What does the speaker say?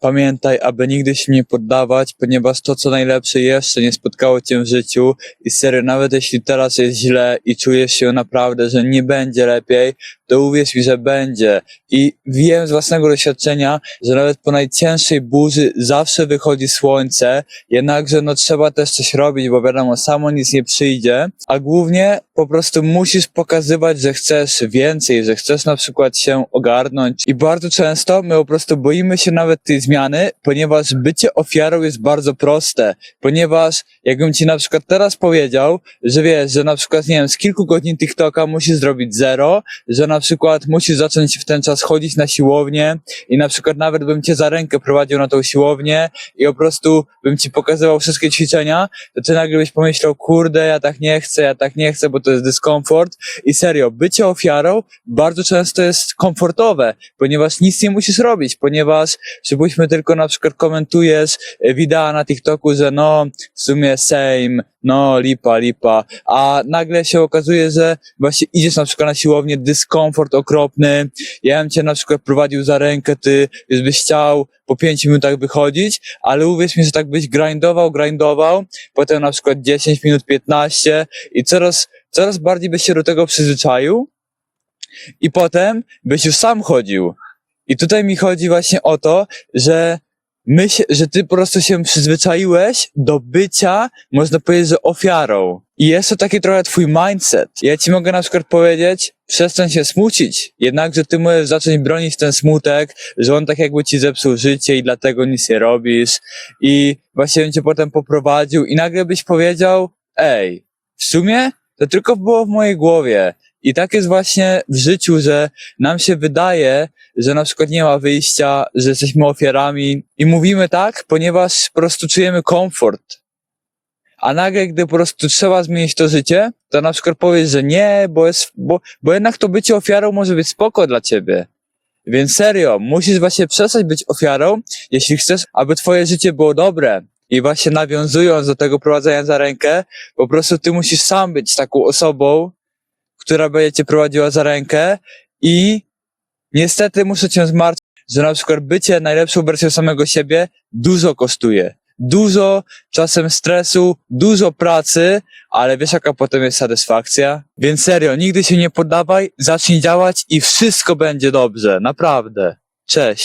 pamiętaj, aby nigdy się nie poddawać, ponieważ to, co najlepsze jeszcze nie spotkało cię w życiu i serio, nawet jeśli teraz jest źle i czujesz się naprawdę, że nie będzie lepiej, to uwierz mi, że będzie. I wiem z własnego doświadczenia, że nawet po najcięższej burzy zawsze wychodzi słońce, jednakże no trzeba też coś robić, bo wiadomo, samo nic nie przyjdzie, a głównie po prostu musisz pokazywać, że chcesz więcej, że chcesz na przykład się ogarnąć. I bardzo często my po prostu boimy się nawet tej zmiany, ponieważ bycie ofiarą jest bardzo proste, ponieważ jakbym ci na przykład teraz powiedział, że wiesz, że na przykład, nie wiem, z kilku godzin TikToka musisz zrobić zero, że na przykład musisz zacząć w ten czas chodzić na siłownię i na przykład nawet bym cię za rękę prowadził na tą siłownię i po prostu bym ci pokazywał wszystkie ćwiczenia, to ty nagle byś pomyślał, kurde, ja tak nie chcę, ja tak nie chcę, bo to jest dyskomfort. I serio, bycie ofiarą bardzo często jest komfortowe, ponieważ nic nie musisz robić, ponieważ przypuśćmy tylko na przykład komentujesz e, wideo na TikToku, że no, w sumie same, no, lipa, lipa, a nagle się okazuje, że właśnie idziesz na przykład na siłownię, dyskomfort okropny, ja bym cię na przykład prowadził za rękę, ty byś chciał po pięciu minutach wychodzić, ale uwierz mi, że tak byś grindował, grindował, potem na przykład 10 minut, 15 i coraz, coraz bardziej byś się do tego przyzwyczaił i potem byś już sam chodził. I tutaj mi chodzi właśnie o to, że my się, że ty po prostu się przyzwyczaiłeś do bycia, można powiedzieć, że ofiarą. I jest to taki trochę twój mindset. Ja ci mogę na przykład powiedzieć, przestań się smucić. Jednakże ty możesz zacząć bronić ten smutek, że on tak jakby ci zepsuł życie i dlatego nic nie robisz. I właśnie bym cię potem poprowadził i nagle byś powiedział, ej, w sumie to tylko było w mojej głowie. I tak jest właśnie w życiu, że nam się wydaje, że na przykład nie ma wyjścia, że jesteśmy ofiarami i mówimy tak, ponieważ po prostu czujemy komfort. A nagle, gdy po prostu trzeba zmienić to życie, to na przykład powiesz, że nie, bo jest, bo, bo jednak to bycie ofiarą może być spoko dla ciebie. Więc serio, musisz właśnie przestać być ofiarą, jeśli chcesz, aby twoje życie było dobre. I właśnie nawiązując do tego prowadzenia za rękę, po prostu ty musisz sam być taką osobą, która będzie cię prowadziła za rękę i niestety muszę cię zmartwić, że na przykład bycie najlepszą wersją samego siebie dużo kosztuje. Dużo czasem stresu, dużo pracy, ale wiesz jaka potem jest satysfakcja? Więc serio, nigdy się nie poddawaj, zacznij działać i wszystko będzie dobrze, naprawdę. Cześć.